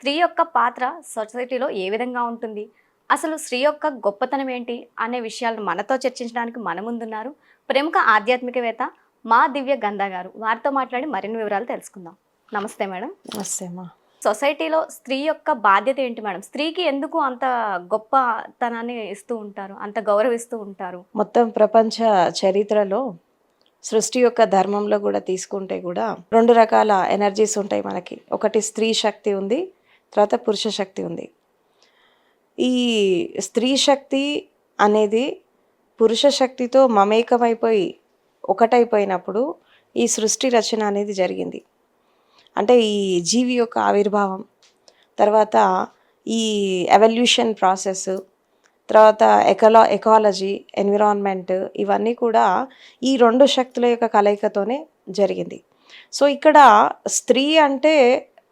స్త్రీ యొక్క పాత్ర సొసైటీలో ఏ విధంగా ఉంటుంది? అసలు స్త్రీ యొక్క గొప్పతనం ఏంటి? అనే విషయాలను మనతో చర్చించడానికి మన ముందున్నారు ప్రముఖ ఆధ్యాత్మికవేత్త మా దివ్య గంధ గారు. వారితో మాట్లాడి మరిన్ని వివరాలు తెలుసుకుందాం. నమస్తే మేడం. నమస్తే అమ్మా. సొసైటీలో స్త్రీ యొక్క బాధ్యత ఏంటి మేడం? స్త్రీకి ఎందుకు అంత గొప్పతనాన్ని ఇస్తూ ఉంటారు? అంత గౌరవిస్తూ ఉంటారు? మొత్తం ప్రపంచ చరిత్రలో సృష్టి యొక్క ధర్మంలో కూడా తీసుకుంటే కూడా రెండు రకాల ఎనర్జీస్ ఉంటాయి మనకి. ఒకటి స్త్రీ శక్తి ఉంది తర్వాత పురుష శక్తి ఉంది. ఈ స్త్రీ శక్తి అనేది పురుష శక్తితో మమేకమైపోయి ఒకటైపోయినప్పుడు ఈ సృష్టి రచన అనేది జరిగింది. అంటే ఈ జీవి యొక్క ఆవిర్భావం తర్వాత ఈ ఎవల్యూషన్ ప్రాసెస్ తర్వాత ఎకలా ఎకాలజీ ఎన్విరాన్మెంట్ ఇవన్నీ కూడా ఈ రెండు శక్తుల యొక్క కలయికతోనే జరిగింది. సో ఇక్కడ స్త్రీ అంటే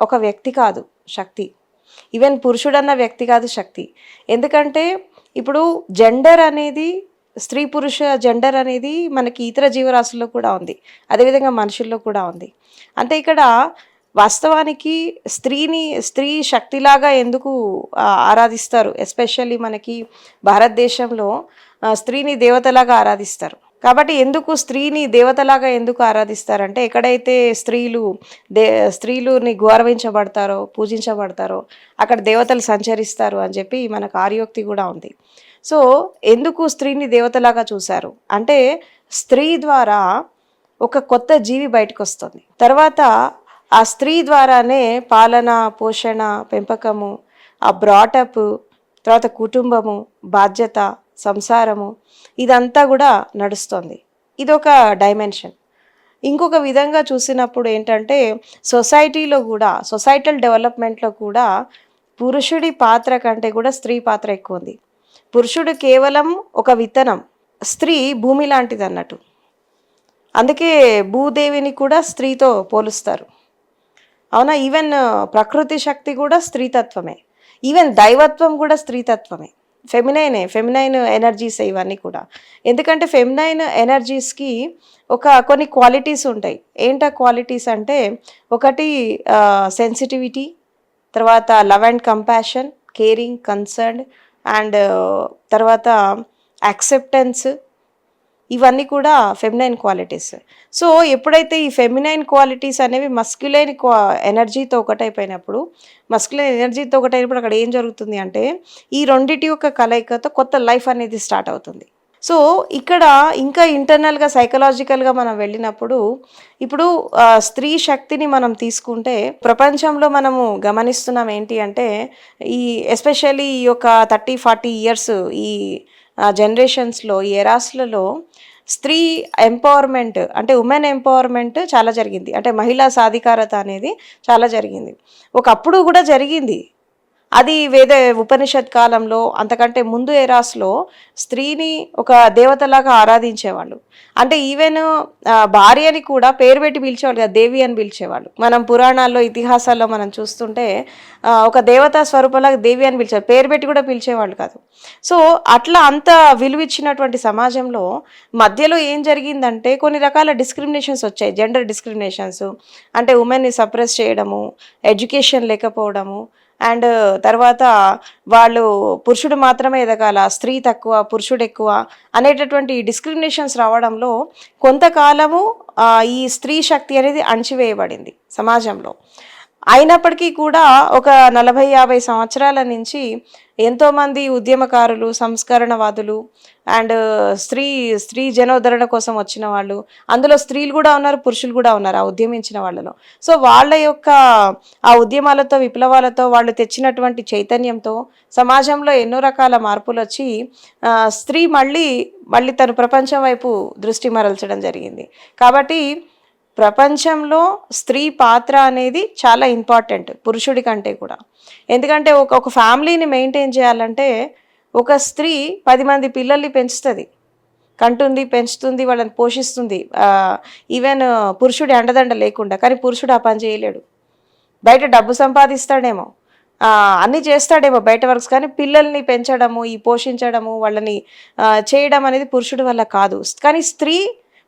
ఒక వ్యక్తి కాదు శక్తి. ఈవెన్ పురుషుడన్న వ్యక్తి కాదు శక్తి. ఎందుకంటే ఇప్పుడు జెండర్ అనేది స్త్రీ పురుష జెండర్ అనేది మనకి ఇతర జీవరాశుల్లో కూడా ఉంది. అదేవిధంగా మనుషుల్లో కూడా ఉంది. అంటే ఇక్కడ వాస్తవానికి స్త్రీని స్త్రీ శక్తిలాగా ఎందుకు ఆరాధిస్తారు? ఎస్పెషల్లీ మనకి భారతదేశంలో స్త్రీని దేవతలాగా ఆరాధిస్తారు. కాబట్టి ఎందుకు స్త్రీని దేవతలాగా ఎందుకు ఆరాధిస్తారంటే ఎక్కడైతే స్త్రీలు దే స్త్రీలుని గౌరవించబడతారో పూజించబడతారో అక్కడ దేవతలు సంచరిస్తారు అని చెప్పి మనకు ఆర్యోక్తి కూడా ఉంది. సో ఎందుకు స్త్రీని దేవతలాగా చూశారు? అంటే స్త్రీ ద్వారా ఒక కొత్త జీవి బయటకు వస్తుంది తర్వాత ఆ స్త్రీ ద్వారానే పాలన పోషణ పెంపకము ఆ బ్రాటప్ తర్వాత కుటుంబము బాధ్యత సంసారము ఇదంతా కూడా నడుస్తుంది. ఇదొక డైమెన్షన్. ఇంకొక విధంగా చూసినప్పుడు ఏంటంటే సొసైటీలో కూడా సొసైటల్ డెవలప్మెంట్లో కూడా పురుషుడి పాత్ర కంటే కూడా స్త్రీ పాత్ర ఎక్కువ ఉంది. పురుషుడు కేవలం ఒక విత్తనం స్త్రీ భూమి లాంటిది అన్నట్టు. అందుకే భూదేవిని కూడా స్త్రీతో పోలుస్తారు. అవునా? ఈవెన్ ప్రకృతి శక్తి కూడా స్త్రీతత్వమే. ఈవెన్ దైవత్వం కూడా స్త్రీతత్వమే. ఫెమినైనే ఫెమినైన్ ఎనర్జీస్ ఇవన్నీ కూడా. ఎందుకంటే ఫెమినైన్ ఎనర్జీస్కి ఒక కొన్ని క్వాలిటీస్ ఉంటాయి. ఏంటా క్వాలిటీస్ అంటే ఒకటి సెన్సిటివిటీ తర్వాత love and compassion caring concern and తర్వాత యాక్సెప్టెన్స్ ఇవన్నీ కూడా ఫెమినైన్ క్వాలిటీస్ సో ఎప్పుడైతే ఈ ఫెమినైన్ క్వాలిటీస్ అనేవి మస్క్యులైన్ క్వా ఎనర్జీతో ఒకటైపోయినప్పుడు మస్క్యులైన్ ఎనర్జీతో ఒకటైనప్పుడు అక్కడ ఏం జరుగుతుంది అంటే ఈ రెండిటి యొక్క కలయికతో కొత్త లైఫ్ అనేది స్టార్ట్ అవుతుంది. సో ఇక్కడ ఇంకా ఇంటర్నల్గా సైకలాజికల్గా మనం వెళ్ళినప్పుడు ఇప్పుడు స్త్రీ శక్తిని మనం తీసుకుంటే ప్రపంచంలో మనము గమనిస్తున్నాం ఏంటి అంటే ఈ ఎస్పెషల్లీ ఈ యొక్క థర్టీ ఫార్టీ ఇయర్స్ ఈ జనరేషన్స్లో ఈ ఎరాస్లలో స్త్రీ ఎంపవర్మెంట్ అంటే ఉమెన్ ఎంపవర్మెంట్ చాలా జరిగింది. అంటే మహిళా సాధికారత అనేది చాలా జరిగింది. ఒకప్పుడు కూడా జరిగింది. అది వేద ఉపనిషత్ కాలంలో అంతకంటే ముందు ఎరాస్లో స్త్రీని ఒక దేవతలాగా ఆరాధించేవాళ్ళు. అంటే ఈవెన్ భార్యని కూడా పేరు పెట్టి పిలిచేవాళ్ళు కదా దేవి అని పిలిచేవాళ్ళు. మనం పురాణాల్లో ఇతిహాసాల్లో మనం చూస్తుంటే ఒక దేవతా స్వరూపంలాగా దేవి అని పిలిచేవారు పేరు పెట్టి కూడా పిలిచేవాళ్ళు కాదు. సో అట్లా అంత విలువిచ్చినటువంటి సమాజంలో మధ్యలో ఏం జరిగిందంటే కొన్ని రకాల డిస్క్రిమినేషన్స్ వచ్చాయి. జెండర్ డిస్క్రిమినేషన్స్ అంటే ఉమెన్ని సప్రెస్ చేయడము ఎడ్యుకేషన్ లేకపోవడము అండ్ తర్వాత వాళ్ళు పురుషుడు మాత్రమే ఎదగాల స్త్రీ తక్కువ పురుషుడు ఎక్కువ అనేటటువంటి డిస్క్రిమినేషన్స్ రావడంలో కొంతకాలము ఈ స్త్రీ శక్తి అనేది అణచివేయబడింది సమాజంలో. అయినప్పటికీ కూడా ఒక నలభై యాభై సంవత్సరాల నుంచి ఎంతోమంది ఉద్యమకారులు సంస్కరణవాదులు అండ్ uh, స్త్రీ స్త్రీ జనోద్ధరణ కోసం వచ్చిన వాళ్ళు అందులో స్త్రీలు కూడా ఉన్నారు పురుషులు కూడా ఉన్నారు ఆ ఉద్యమించిన వాళ్ళలో. సో వాళ్ళ యొక్క ఆ ఉద్యమాలతో విప్లవాలతో వాళ్ళు తెచ్చినటువంటి చైతన్యంతో సమాజంలో ఎన్నో రకాల మార్పులు వచ్చి స్త్రీ మళ్ళీ మళ్ళీ తను ప్రపంచం వైపు దృష్టి మరల్చడం జరిగింది. కాబట్టి ప్రపంచంలో స్త్రీ పాత్ర అనేది చాలా ఇంపార్టెంట్ పురుషుడి కంటే కూడా. ఎందుకంటే ఒక ఒక ఫ్యామిలీని మెయింటైన్ చేయాలంటే ఒక స్త్రీ పది మంది పిల్లల్ని పెంచుతుంది. కంటుంది పెంచుతుంది వాళ్ళని పోషిస్తుంది. ఈవెన్ పురుషుడి అండదండ లేకుండా కానీ పురుషుడు ఆ పని చేయలేడు. బయట డబ్బు సంపాదిస్తాడేమో. అన్నీ చేస్తాడేమో బయట వర్క్స్ కానీ పిల్లల్ని పెంచడము ఈ పోషించడము వాళ్ళని చేయడం అనేది పురుషుడి వల్ల కాదు. కానీ స్త్రీ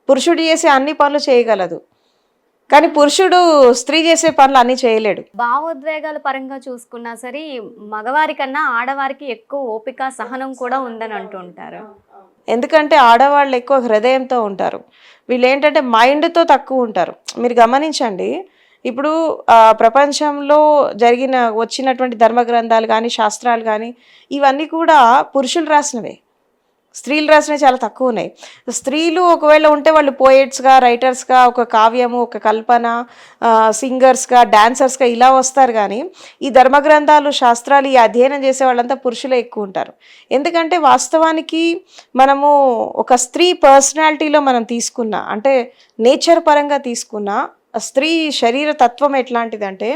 పురుషుడు చేసే అన్ని పనులు చేయగలదు. కానీ పురుషుడు స్త్రీ చేసే పనులు అన్నీ చేయలేడు. భావోద్వేగాల పరంగా చూసుకున్నా సరే మగవారి కన్నా ఆడవారికి ఎక్కువ ఓపిక సహనం కూడా ఉందని అంటుంటారు. ఎందుకంటే ఆడవాళ్ళు ఎక్కువ హృదయంతో ఉంటారు. వీళ్ళు ఏంటంటే మైండ్తో తక్కువ ఉంటారు. మీరు గమనించండి ఇప్పుడు ప్రపంచంలో జరిగిన వచ్చినటువంటి ధర్మ గ్రంథాలు కానీ శాస్త్రాలు కానీ ఇవన్నీ కూడా పురుషులు రాసినవే. స్త్రీలు రాసినవి చాలా తక్కువ ఉన్నాయి. స్త్రీలు ఒకవేళ ఉంటే వాళ్ళు పోయిట్స్గా రైటర్స్గా ఒక కావ్యము ఒక కల్పన సింగర్స్గా డాన్సర్స్గా ఇలా వస్తారు కానీ ఈ ధర్మ గ్రంథాలు శాస్త్రాలు ఈ అధ్యయనం చేసే వాళ్ళంతా పురుషులే ఎక్కువ ఉంటారు. ఎందుకంటే వాస్తవానికి మనము ఒక స్త్రీ పర్సనాలిటీలో మనం తీసుకున్న అంటే నేచర్ పరంగా తీసుకున్న స్త్రీ శరీర తత్వం ఎట్లాంటిదంటే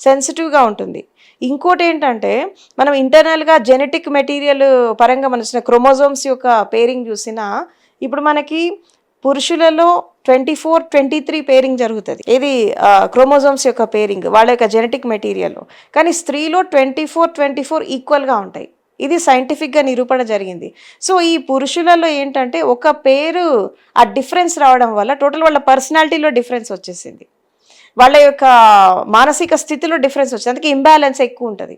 సెన్సిటివ్గా ఉంటుంది. ఇంకోటి ఏంటంటే మనం ఇంటర్నల్గా జెనెటిక్ మెటీరియల్ పరంగా మన క్రోమోజోమ్స్ యొక్క పేరింగ్ చూసినా ఇప్పుడు మనకి పురుషులలో twenty four twenty three pairing జరుగుతుంది. ఇది క్రోమోజోమ్స్ యొక్క పేరింగ్ వాళ్ళ యొక్క జెనెటిక్ మెటీరియల్ కానీ స్త్రీలో ట్వంటీ ఫోర్ ట్వంటీ ఫోర్ ఈక్వల్గా ఉంటాయి. ఇది సైంటిఫిక్గా నిరూపణ జరిగింది. సో ఈ పురుషులలో ఏంటంటే ఒక పేరు ఆ డిఫరెన్స్ రావడం వల్ల టోటల్ వాళ్ళ పర్సనాలిటీలో డిఫరెన్స్ వచ్చేసింది. వాళ్ళ యొక్క మానసిక స్థితిలో డిఫరెన్స్ వచ్చింది. అందుకే ఇంబ్యాలెన్స్ ఎక్కువ ఉంటుంది.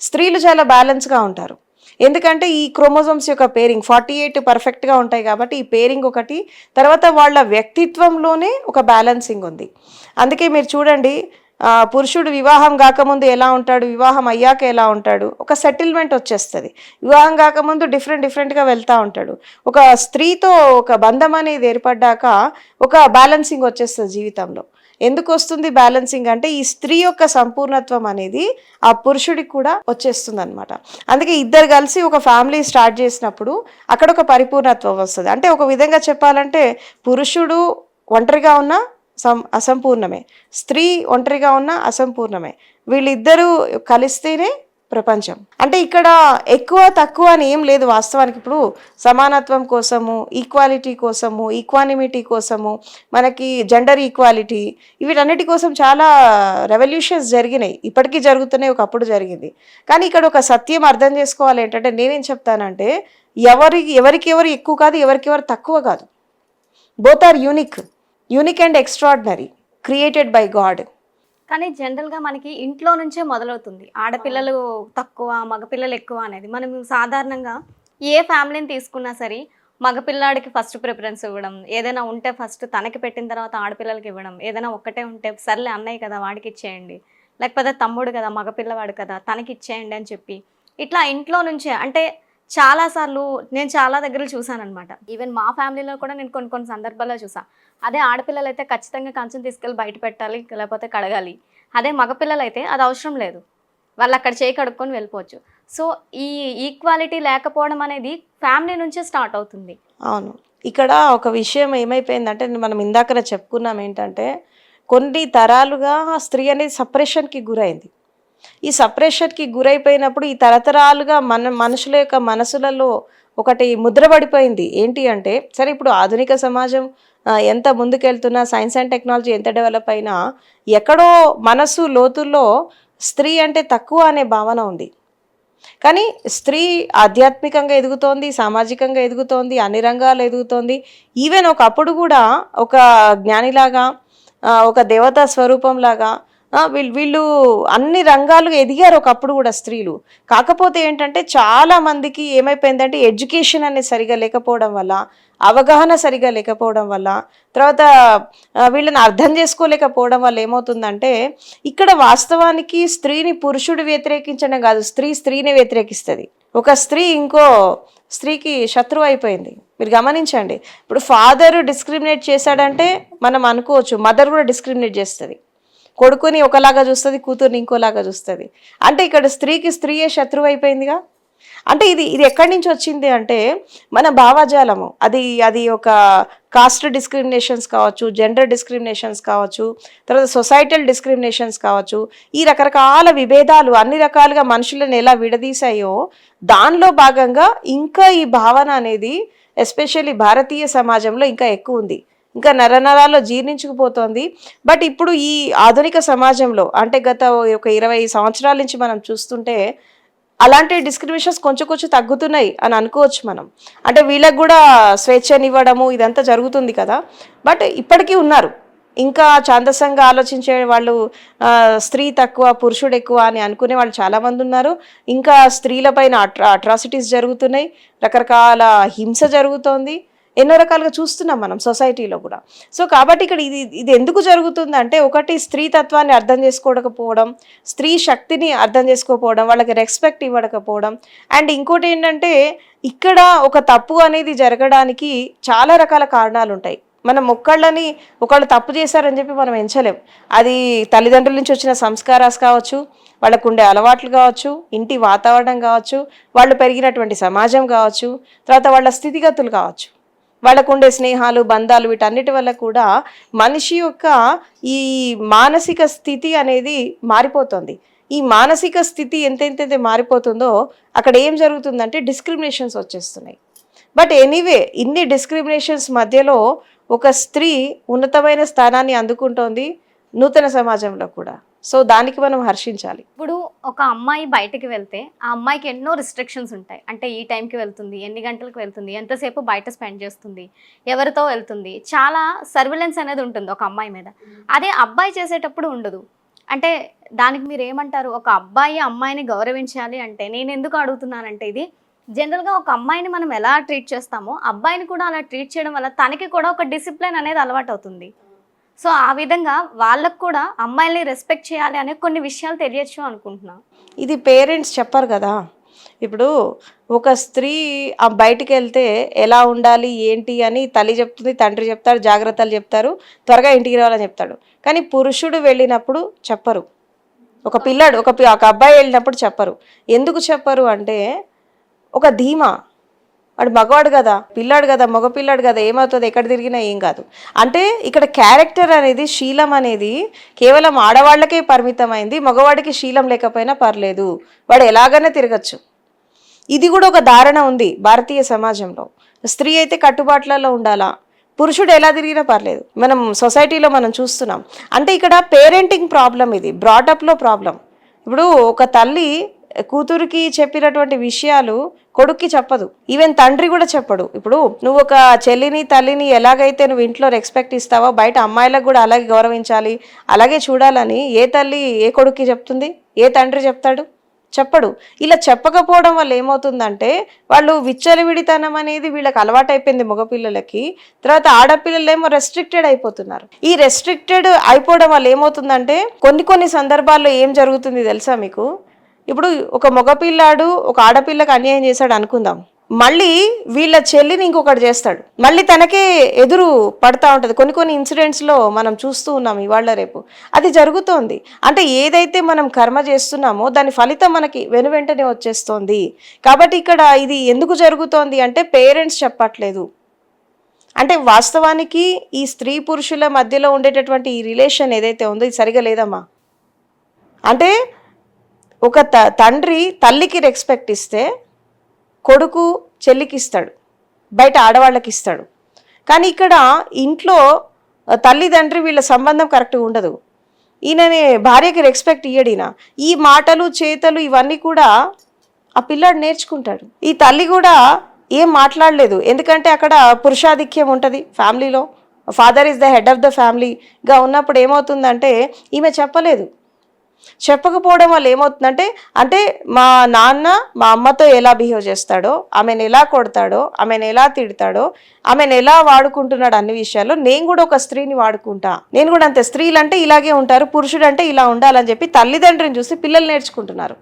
స్త్రీలు చాలా బ్యాలెన్స్గా ఉంటారు. ఎందుకంటే ఈ క్రోమోజోమ్స్ యొక్క పేరింగ్ ఫార్టీ ఎయిట్ పర్ఫెక్ట్గా ఉంటాయి కాబట్టి ఈ పేరింగ్ ఒకటి తర్వాత వాళ్ళ వ్యక్తిత్వంలోనే ఒక బ్యాలెన్సింగ్ ఉంది. అందుకే మీరు చూడండి పురుషుడు వివాహం కాకముందు ఎలా ఉంటాడు వివాహం అయ్యాక ఎలా ఉంటాడు ఒక సెటిల్మెంట్ వచ్చేస్తుంది. వివాహం కాకముందు డిఫరెంట్ డిఫరెంట్గా వెళ్తూ ఉంటాడు. ఒక స్త్రీతో ఒక బంధం అనేది ఏర్పడ్డాక ఒక బ్యాలెన్సింగ్ వచ్చేస్తుంది జీవితంలో. ఎందుకు వస్తుంది బ్యాలెన్సింగ్ అంటే ఈ స్త్రీ యొక్క సంపూర్ణత్వం అనేది ఆ పురుషుడికి కూడా వచ్చేస్తుంది అనమాట అందుకే ఇద్దరు కలిసి ఒక ఫ్యామిలీ స్టార్ట్ చేసినప్పుడు అక్కడ ఒక పరిపూర్ణత్వం వస్తుంది. అంటే ఒక విధంగా చెప్పాలంటే పురుషుడు ఒంటరిగా ఉన్న సం అసంపూర్ణమే. స్త్రీ ఒంటరిగా ఉన్న అసంపూర్ణమే. వీళ్ళిద్దరూ కలిస్తేనే ప్రపంచం. అంటే ఇక్కడ ఎక్కువ తక్కువ అని ఏం లేదు వాస్తవానికి. ఇప్పుడు సమానత్వం కోసము ఈక్వాలిటీ కోసము ఈక్వానిమిటీ కోసము మనకి జెండర్ ఈక్వాలిటీ వీటన్నిటి కోసం చాలా రెవల్యూషన్స్ జరిగినాయి. ఇప్పటికీ జరుగుతున్నాయి ఒకప్పుడు జరిగింది. కానీ ఇక్కడ ఒక సత్యం అర్థం చేసుకోవాలి ఏంటంటే నేనేం చెప్తానంటే ఎవరికి ఎవరికి ఎవరు ఎక్కువ కాదు ఎవరికి ఎవరు తక్కువ కాదు. Both are unique unique and extraordinary created by God కానీ జనరల్గా మనకి ఇంట్లో నుంచే మొదలవుతుంది. ఆడపిల్లలు తక్కువ మగపిల్లలు ఎక్కువ అనేది. మనం సాధారణంగా ఏ ఫ్యామిలీని తీసుకున్నా సరే మగపిల్లాడికి ఫస్ట్ ప్రిఫరెన్స్ ఇవ్వడం ఏదైనా ఉంటే ఫస్ట్ తనకి పెట్టిన తర్వాత ఆడపిల్లలకి ఇవ్వడం ఏదైనా ఒక్కటే ఉంటే సర్లే అన్నయ్య కదా వాడికి ఇచ్చేయండి. లేకపోతే తమ్ముడు కదా మగపిల్లవాడు కదా తనకి ఇచ్చేయండి అని చెప్పి. ఇట్లా ఇంట్లో నుంచే అంటే చాలాసార్లు నేను చాలా దగ్గర చూసాను అనమాట ఈవెన్ మా ఫ్యామిలీలో కూడా నేను కొన్ని కొన్ని సందర్భాల్లో చూసా. అదే ఆడపిల్లలు అయితే ఖచ్చితంగా కంచెం తీసుకెళ్ళి బయట పెట్టాలి లేకపోతే కడగాలి. అదే మగపిల్లలు అయితే అది అవసరం లేదు. వాళ్ళు అక్కడ చేయి కడుక్కొని వెళ్ళిపోవచ్చు. సో ఈ ఈక్వాలిటీ లేకపోవడం అనేది ఫ్యామిలీ నుంచే స్టార్ట్ అవుతుంది. అవును. ఇక్కడ ఒక విషయం ఏమైపోయిందంటే మనం ఇందాకనే చెప్పుకున్నాం ఏంటంటే కొన్ని తరాలుగా స్త్రీ అనేది సపరేషన్కి గురైంది. ఈ సపరేషన్కి గురైపోయినప్పుడు ఈ తరతరాలుగా మన మనుషుల యొక్క మనసులలో ఒకటి ముద్రపడిపోయింది. ఏంటి అంటే సరే ఇప్పుడు ఆధునిక సమాజం ఎంత ముందుకెళ్తున్నా సైన్స్ అండ్ టెక్నాలజీ ఎంత డెవలప్ అయినా ఎక్కడో మనసు లోతుల్లో స్త్రీ అంటే తక్కువ అనే భావన ఉంది. కానీ స్త్రీ ఆధ్యాత్మికంగా ఎదుగుతోంది సామాజికంగా ఎదుగుతోంది అన్ని రంగాలు ఎదుగుతోంది. ఈవెన్ ఒకప్పుడు కూడా ఒక జ్ఞానిలాగా ఒక దేవతా స్వరూపంలాగా వీళ్ళు వీళ్ళు అన్ని రంగాలు ఎదిగారు ఒకప్పుడు కూడా స్త్రీలు. కాకపోతే ఏంటంటే చాలా మందికి ఏమైపోయిందంటే ఎడ్యుకేషన్ అనేది సరిగా లేకపోవడం వల్ల అవగాహన సరిగా లేకపోవడం వల్ల తర్వాత వీళ్ళని అర్థం చేసుకోలేకపోవడం వల్ల ఏమవుతుందంటే ఇక్కడ వాస్తవానికి స్త్రీని పురుషుడు వ్యతిరేకించడం కాదు స్త్రీ స్త్రీని వ్యతిరేకిస్తుంది. ఒక స్త్రీ ఇంకో స్త్రీకి శత్రువు అయిపోయింది. మీరు గమనించండి. ఇప్పుడు ఫాదర్ డిస్క్రిమినేట్ చేశాడంటే మనం అనుకోవచ్చు మదర్ కూడా డిస్క్రిమినేట్ చేస్తుంది. కొడుకుని ఒకలాగా చూస్తుంది కూతుర్ని ఇంకోలాగా చూస్తుంది. అంటే ఇక్కడ స్త్రీకి స్త్రీయే శత్రువు అయిపోయిందిగా? అంటే ఇది ఇది ఎక్కడి నుంచి వచ్చింది అంటే మన భావజాలము. అది అది ఒక కాస్ట్ డిస్క్రిమినేషన్స్ కావచ్చు జెండర్ డిస్క్రిమినేషన్స్ కావచ్చు తర్వాత సొసైటల్ డిస్క్రిమినేషన్స్ కావచ్చు ఈ రకరకాల విభేదాలు అన్ని రకాలుగా మనుషులను ఎలా విడదీశాయో దానిలో భాగంగా ఇంకా ఈ భావన అనేది ఎస్పెషల్లీ భారతీయ సమాజంలో ఇంకా ఎక్కువ ఉంది. ఇంకా నరనరాల్లో జీర్ణించుకుపోతోంది. బట్ ఇప్పుడు ఈ ఆధునిక సమాజంలో అంటే గత ఒక ఇరవై సంవత్సరాల నుంచి మనం చూస్తుంటే అలాంటి డిస్క్రిమినేషన్స్ కొంచెం కొంచెం తగ్గుతున్నాయి అని అనుకోవచ్చు మనం. అంటే వీళ్ళకి కూడా స్వేచ్ఛనివ్వడము ఇదంతా జరుగుతుంది కదా. బట్ ఇప్పటికీ ఉన్నారు. ఇంకా ఛాందసంగా ఆలోచించే వాళ్ళు స్త్రీ తక్కువ పురుషుడు ఎక్కువ అని అనుకునే వాళ్ళు చాలామంది ఉన్నారు. ఇంకా స్త్రీలపైన అట్రా అట్రాసిటీస్ జరుగుతున్నాయి. రకరకాల హింస జరుగుతోంది. ఎన్నో రకాలుగా చూస్తున్నాం మనం సొసైటీలో కూడా. సో కాబట్టి ఇక్కడ ఇది ఇది ఎందుకు జరుగుతుంది అంటే ఒకటి స్త్రీ తత్వాన్ని అర్థం చేసుకోకపోవడం స్త్రీ శక్తిని అర్థం చేసుకోకపోవడం వాళ్ళకి రెస్పెక్ట్ ఇవ్వకపోవడం అండ్ ఇంకోటి ఏంటంటే ఇక్కడ ఒక తప్పు అనేది జరగడానికి చాలా రకాల కారణాలు ఉంటాయి. మనం ఒక్కళ్ళని ఒకళ్ళు తప్పు చేశారని చెప్పి మనం ఎంచలేం. అది తల్లిదండ్రుల నుంచి వచ్చిన సంస్కారాస్ కావచ్చు వాళ్ళకు ఉండే అలవాట్లు కావచ్చు ఇంటి వాతావరణం కావచ్చు వాళ్ళు పెరిగినటువంటి సమాజం కావచ్చు తర్వాత వాళ్ళ స్థితిగతులు కావచ్చు. వాళ్ళకు ఉండే స్నేహాలు బంధాలు వీటన్నిటి వల్ల కూడా మనిషి యొక్క ఈ మానసిక స్థితి అనేది మారిపోతుంది. ఈ మానసిక స్థితి ఎంతెంతైతే మారిపోతుందో అక్కడ ఏం జరుగుతుందంటే డిస్క్రిమినేషన్స్ వచ్చేస్తున్నాయి. బట్ ఎనీవే ఇన్ని డిస్క్రిమినేషన్స్ మధ్యలో ఒక స్త్రీ ఉన్నతమైన స్థానాన్ని అందుకుంటోంది నూతన సమాజంలో కూడా. సో దానికి మనం హర్షించాలి. ఇప్పుడు ఒక అమ్మాయి బయటకు వెళ్తే ఆ అమ్మాయికి ఎన్నో రిస్ట్రిక్షన్స్ ఉంటాయి. అంటే ఈ టైంకి వెళ్తుంది ఎన్ని గంటలకు వెళ్తుంది ఎంతసేపు బయట స్పెండ్ చేస్తుంది ఎవరితో వెళ్తుంది చాలా సర్విలెన్స్ అనేది ఉంటుంది ఒక అమ్మాయి మీద. అదే అబ్బాయి చేసేటప్పుడు ఉండదు. అంటే దానికి మీరు ఏమంటారు? ఒక అబ్బాయి అమ్మాయిని గౌరవించాలి అంటే నేను ఎందుకు అడుగుతున్నానంటే ఇది జనరల్గా ఒక అమ్మాయిని మనం ఎలా ట్రీట్ చేస్తామో అబ్బాయిని కూడా అలా ట్రీట్ చేయడం వల్ల తనకి కూడా ఒక డిసిప్లిన్ అనేది అలవాటు అవుతుంది సో ఆ విధంగా వాళ్ళకు కూడా అమ్మాయిల్ని రెస్పెక్ట్ చేయాలి అనే కొన్ని విషయాలు తెలియచ్చు అనుకుంటున్నాను ఇది పేరెంట్స్ చెప్పరు కదా. ఇప్పుడు ఒక స్త్రీ ఆ బయటికి వెళ్తే ఎలా ఉండాలి ఏంటి అని తల్లి చెప్తుంది తండ్రి చెప్తారు జాగ్రత్తలు చెప్తారు త్వరగా ఇంటికి రావాలని చెప్తాడు. కానీ పురుషుడు వెళ్ళినప్పుడు చెప్పరు. ఒక పిల్లాడు ఒక పి- ఒక అబ్బాయి వెళ్ళినప్పుడు చెప్పరు. ఎందుకు చెప్పరు అంటే ఒక ధీమా. వాడు మగవాడు కదా పిల్లాడు కదా మగ పిల్లాడు కదా ఏమవుతుంది ఎక్కడ తిరిగినా ఏం కాదు. అంటే ఇక్కడ క్యారెక్టర్ అనేది శీలం అనేది కేవలం ఆడవాళ్ళకే పరిమితమైంది మగవాడికి శీలం లేకపోయినా పర్లేదు. వాడు ఎలాగైనా తిరగచ్చు. ఇది కూడా ఒక ధారణ ఉంది భారతీయ సమాజంలో. స్త్రీ అయితే కట్టుబాట్లలో ఉండాలా? పురుషుడు ఎలా తిరిగినా పర్లేదు. మనం సొసైటీలో మనం చూస్తున్నాం. అంటే ఇక్కడ పేరెంటింగ్ ప్రాబ్లం ఇది బ్రాటప్లో ప్రాబ్లం ఇప్పుడు ఒక తల్లి కూతురికి చెప్పినటువంటి విషయాలు కొడుక్కి చెప్పదు. ఈవెన్ తండ్రి కూడా చెప్పడు. ఇప్పుడు నువ్వు ఒక చెల్లిని తల్లిని ఎలాగైతే నువ్వు ఇంట్లో రెస్పెక్ట్ ఇస్తావో బయట అమ్మాయిలకు కూడా అలాగే గౌరవించాలి అలాగే చూడాలని ఏ తల్లి ఏ కొడుక్కి చెప్తుంది? ఏ తండ్రి చెప్తాడు? చెప్పడు. ఇలా చెప్పకపోవడం వల్ల ఏమవుతుందంటే వాళ్ళు విచ్చలవిడితనం అనేది వీళ్ళకి అలవాటైపోయింది మగపిల్లలకి. తర్వాత ఆడపిల్లలేమో రెస్ట్రిక్టెడ్ అయిపోతున్నారు. ఈ రెస్ట్రిక్టెడ్ అయిపోవడం వల్ల ఏమవుతుందంటే కొన్ని కొన్ని సందర్భాల్లో ఏం జరుగుతుంది తెలుసా మీకు? ఇప్పుడు ఒక మగపిల్లాడు ఒక ఆడపిల్లకి అన్యాయం చేశాడు అనుకుందాం. మళ్ళీ వీళ్ళ చెల్లిని ఇంకొకటి చేస్తాడు. మళ్ళీ తనకే ఎదురు పడతా ఉంటుంది. కొన్ని కొన్ని ఇన్సిడెంట్స్లో మనం చూస్తూ ఉన్నాం ఇవాళ రేపు. అది జరుగుతోంది. అంటే ఏదైతే మనం కర్మ చేస్తున్నామో దాని ఫలితం మనకి వెను వెంటనే వచ్చేస్తోంది. కాబట్టి ఇక్కడ ఇది ఎందుకు జరుగుతోంది అంటే పేరెంట్స్ చెప్పట్లేదు. అంటే వాస్తవానికి ఈ స్త్రీ పురుషుల మధ్యలో ఉండేటటువంటి ఈ రిలేషన్ ఏదైతే ఉందో ఇది సరిగా లేదమ్మా. అంటే ఒక త తండ్రి తల్లికి రెస్పెక్ట్ ఇస్తే కొడుకు చెల్లికి ఇస్తాడు బయట ఆడవాళ్ళకి ఇస్తాడు కానీ ఇక్కడ ఇంట్లో తల్లిదండ్రి వీళ్ళ సంబంధం కరెక్ట్గా ఉండదు. ఈయననే భార్యకి రెస్పెక్ట్ ఇయ్యడు ఈయన. ఈ మాటలు చేతలు ఇవన్నీ కూడా ఆ పిల్లాడు నేర్చుకుంటాడు. ఈ తల్లి కూడా ఏం మాట్లాడలేదు. ఎందుకంటే అక్కడ పురుషాధిక్యం ఉంటుంది ఫ్యామిలీలో father is the head of the ఫ్యామిలీగా ఉన్నప్పుడు ఏమవుతుందంటే ఈమె చెప్పలేదు. చెప్పకపోవడం వల్ల ఏమవుతుందంటే అంటే మా నాన్న మా అమ్మతో ఎలా బిహేవ్ చేస్తాడో ఆమెను ఎలా కొడతాడో ఆమెను ఎలా తిడతాడో ఆమెను ఎలా వాడుకుంటున్నాడు అన్ని విషయాల్లో నేను కూడా ఒక స్త్రీని వాడుకుంటా. నేను కూడా అంతే స్త్రీలు అంటే ఇలాగే ఉంటారు పురుషుడు అంటే ఇలా ఉండాలని చెప్పి తల్లిదండ్రులను చూసి పిల్లలు నేర్చుకుంటున్నారు.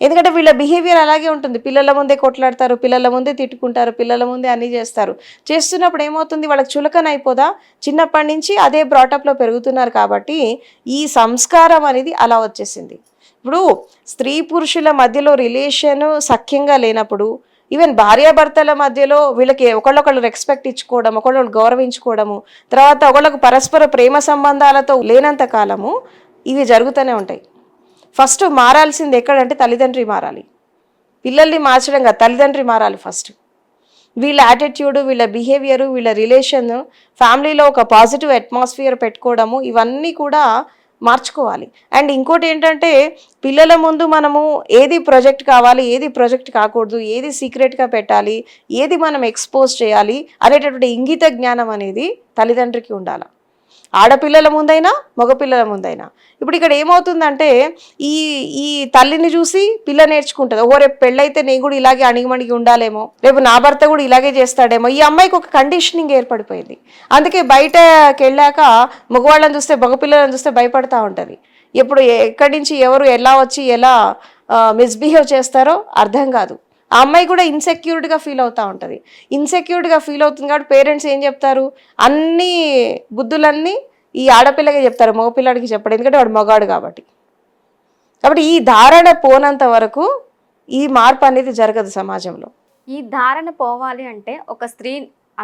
ఎందుకంటే వీళ్ళ బిహేవియర్ అలాగే ఉంటుంది. పిల్లల ముందే కొట్లాడతారు పిల్లల ముందే తిట్టుకుంటారు పిల్లల ముందే అన్నీ చేస్తారు. చేస్తున్నప్పుడు ఏమవుతుంది? వాళ్ళకి చులకన అయిపోదా? చిన్నప్పటి నుంచి అదే బ్రాటప్లో పెరుగుతున్నారు కాబట్టి ఈ సంస్కారం అనేది అలా వచ్చేసింది. ఇప్పుడు స్త్రీ పురుషుల మధ్యలో రిలేషన్ సఖ్యంగా లేనప్పుడు ఈవెన్ భార్యాభర్తల మధ్యలో వీళ్ళకి ఒకళ్ళొకళ్ళు రెస్పెక్ట్ ఇచ్చుకోవడం ఒకళ్ళొకళ్ళు గౌరవించుకోవడము తర్వాత ఒకళ్ళకు పరస్పర ప్రేమ సంబంధాలతో లేనంత కాలము ఇవి జరుగుతూనే ఉంటాయి. ఫస్ట్ మారాల్సింది ఎక్కడంటే తల్లిదండ్రి మారాలి. పిల్లల్ని మార్చడం కాదు తల్లిదండ్రి మారాలి ఫస్ట్. వీళ్ళ యాటిట్యూడ్ వీళ్ళ బిహేవియర్ వీళ్ళ రిలేషన్ ఫ్యామిలీలో ఒక పాజిటివ్ అట్మాస్ఫియర్ పెట్టుకోవడము ఇవన్నీ కూడా మార్చుకోవాలి. అండ్ ఇంకోటి ఏంటంటే పిల్లల ముందు మనము ఏది ప్రొజెక్ట్ కావాలి ఏది ప్రొజెక్ట్ కాకూడదు ఏది సీక్రెట్గా పెట్టాలి ఏది మనం ఎక్స్పోజ్ చేయాలి అనేటటువంటి ఇంగిత జ్ఞానం అనేది తల్లిదండ్రికి ఉండాలి. ఆడపిల్లల ముందైనా మగపిల్లల ముందైనా. ఇప్పుడు ఇక్కడ ఏమవుతుందంటే ఈ ఈ తల్లిని చూసి పిల్ల నేర్చుకుంటుంది. ఓ రేపు పెళ్ళైతే నేను కూడా ఇలాగే అణిగిమణిగి ఉండాలేమో. రేపు నా భర్త కూడా ఇలాగే చేస్తాడేమో. ఈ అమ్మాయికి ఒక కండిషనింగ్ ఏర్పడిపోయింది. అందుకే బయటకి వెళ్ళాక మగవాళ్ళని చూస్తే మగపిల్లలను చూస్తే భయపడతా ఉంటుంది. ఎప్పుడు ఎక్కడి నుంచి ఎవరు ఎలా వచ్చి ఎలా మిస్బిహేవ్ చేస్తారో అర్థం కాదు. ఆ అమ్మాయి కూడా ఇన్సెక్యూర్డ్గా ఫీల్ అవుతూ ఉంటుంది. ఇన్సెక్యూర్డ్గా ఫీల్ అవుతుంది కాబట్టి పేరెంట్స్ ఏం చెప్తారు? అన్ని బుద్ధులన్నీ ఈ ఆడపిల్లకి చెప్తారు మగపిల్లాడికి చెప్పడం. ఎందుకంటే వాడు మగాడు కాబట్టి. కాబట్టి ఈ ధారణ పోనంత వరకు ఈ మార్పు అనేది జరగదు సమాజంలో. ఈ ధారణ పోవాలి అంటే ఒక స్త్రీ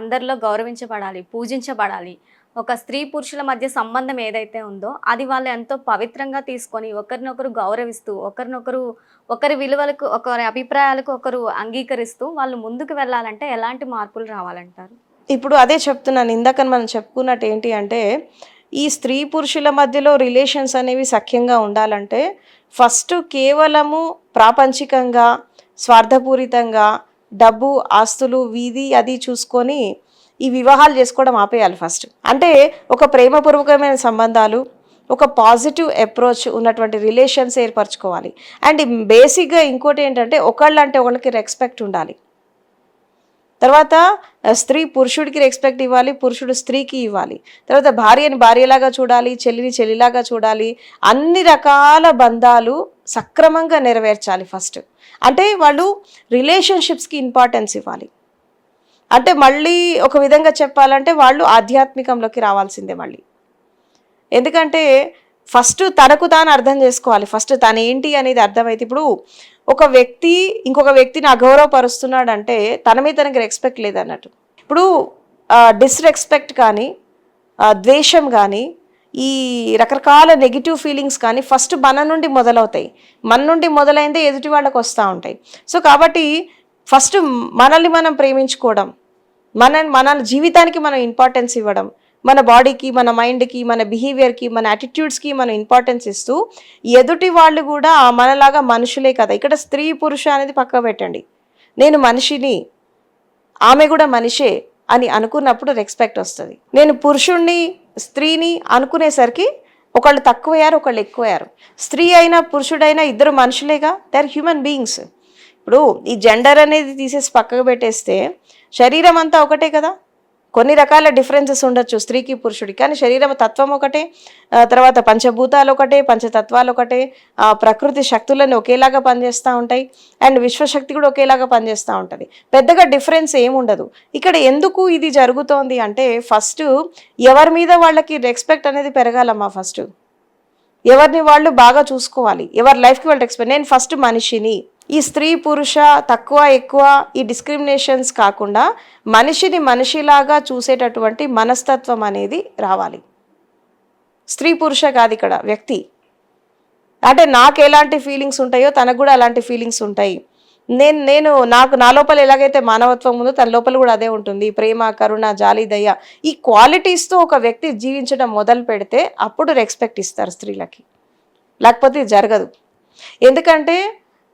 అందరిలో గౌరవించబడాలి పూజించబడాలి. ఒక స్త్రీ పురుషుల మధ్య సంబంధం ఏదైతే ఉందో అది వాళ్ళు ఎంతో పవిత్రంగా తీసుకొని ఒకరినొకరు గౌరవిస్తూ ఒకరినొకరు ఒకరి విలువలకు ఒకరి అభిప్రాయాలకు ఒకరు అంగీకరిస్తూ వాళ్ళు ముందుకు వెళ్ళాలంటే ఎలాంటి మార్పులు రావాలంటారు? ఇప్పుడు అదే చెప్తున్నాను ఇందాక మనం చెప్పుకున్నట్టు ఏంటి అంటే ఈ స్త్రీ పురుషుల మధ్యలో రిలేషన్స్ అనేవి సఖ్యంగా ఉండాలంటే ఫస్ట్ కేవలము ప్రాపంచికంగా స్వార్థపూరితంగా డబ్బు ఆస్తులు వీధి అది చూసుకొని ఈ వివాహాలు చేసుకోవడం ఆపేయాలి ఫస్ట్. అంటే ఒక ప్రేమపూర్వకమైన సంబంధాలు ఒక పాజిటివ్ అప్రోచ్ ఉన్నటువంటి రిలేషన్స్ ఏర్పరచుకోవాలి. అండ్ బేసిక్గా ఇంకోటి ఏంటంటే ఒకళ్ళంటే ఒకళ్ళకి రెస్పెక్ట్ ఉండాలి. తర్వాత స్త్రీ పురుషుడికి రెస్పెక్ట్ ఇవ్వాలి పురుషుడు స్త్రీకి ఇవ్వాలి. తర్వాత భార్యని భార్యలాగా చూడాలి చెల్లిని చెల్లిలాగా చూడాలి అన్ని రకాల బంధాలు సక్రమంగా నెరవేర్చాలి ఫస్ట్. అంటే వాళ్ళు రిలేషన్షిప్స్కి ఇంపార్టెన్స్ ఇవ్వాలి. అంటే మళ్ళీ ఒక విధంగా చెప్పాలంటే వాళ్ళు ఆధ్యాత్మికంలోకి రావాల్సిందే మళ్ళీ. ఎందుకంటే ఫస్ట్ తనకు తాను అర్థం చేసుకోవాలి. ఫస్ట్ తను ఏంటి అనేది అర్థమైతే ఇప్పుడు ఒక వ్యక్తి ఇంకొక వ్యక్తిని అగౌరవపరుస్తున్నాడంటే తన మీద తనకి రెస్పెక్ట్ లేదన్నట్టు. ఇప్పుడు డిస్రెస్పెక్ట్ కానీ ద్వేషం కానీ ఈ రకరకాల నెగిటివ్ ఫీలింగ్స్ కానీ ఫస్ట్ మన నుండి మొదలవుతాయి. మన నుండి మొదలైందే ఎదుటి వాళ్ళకి వస్తూ ఉంటాయి. సో కాబట్టి ఫస్ట్ మనల్ని మనం ప్రేమించుకోవడం మన మన జీవితానికి మనం ఇంపార్టెన్స్ ఇవ్వడం మన బాడీకి మన మైండ్కి మన బిహేవియర్కి మన యాటిట్యూడ్స్కి మనం ఇంపార్టెన్స్ ఇస్తూ ఎదుటి వాళ్ళు కూడా మనలాగా మనుషులే కదా. ఇక్కడ స్త్రీ పురుష అనేది పక్క పెట్టండి. నేను మనిషిని ఆమె కూడా మనిషే అని అనుకున్నప్పుడు రెస్పెక్ట్ వస్తుంది. నేను పురుషుణ్ణి స్త్రీని అనుకునేసరికి ఒకళ్ళు తక్కువయ్యారు ఒకళ్ళు ఎక్కువయ్యారు. స్త్రీ అయినా పురుషుడైనా ఇద్దరు మనుషులేగా. దే ఆర్ హ్యూమన్ బీయింగ్స్ ఇప్పుడు ఈ జెండర్ అనేది తీసేసి పక్కకు పెట్టేస్తే శరీరం అంతా ఒకటే కదా? కొన్ని రకాల డిఫరెన్సెస్ ఉండొచ్చు స్త్రీకి పురుషుడికి. కానీ శరీరం తత్వం ఒకటే తర్వాత పంచభూతాలు ఒకటే పంచతత్వాలు ఒకటే ప్రకృతి శక్తులను ఒకేలాగా పనిచేస్తూ ఉంటాయి. అండ్ విశ్వశక్తి కూడా ఒకేలాగా పనిచేస్తూ ఉంటుంది. పెద్దగా డిఫరెన్స్ ఏముండదు ఇక్కడ ఎందుకు ఇది జరుగుతోంది అంటే ఫస్ట్ ఎవరి మీద వాళ్ళకి రెస్పెక్ట్ అనేది పెరగాలమ్మా ఫస్ట్ ఎవరిని వాళ్ళు బాగా చూసుకోవాలి. ఎవరి లైఫ్కి వాళ్ళు రెస్పెక్ట్ నేను ఫస్ట్ మనిషిని. ఈ స్త్రీ పురుష తక్కువ ఎక్కువ ఈ డిస్క్రిమినేషన్స్ కాకుండా మనిషిని మనిషిలాగా చూసేటటువంటి మనస్తత్వం అనేది రావాలి. స్త్రీ పురుష కాదు ఇక్కడ వ్యక్తి. అంటే నాకు ఎలాంటి ఫీలింగ్స్ ఉంటాయో తనకు కూడా అలాంటి ఫీలింగ్స్ ఉంటాయి. నేను నేను నాకు నా లోపల ఎలాగైతే మానవత్వం ఉందో తన లోపల కూడా అదే ఉంటుంది. ప్రేమ కరుణ జాలి దయ ఈ క్వాలిటీస్తో ఒక వ్యక్తి జీవించడం మొదలు పెడితే అప్పుడు రెస్పెక్ట్ ఇస్తారు స్త్రీలకి. లేకపోతే ఇది జరగదు. ఎందుకంటే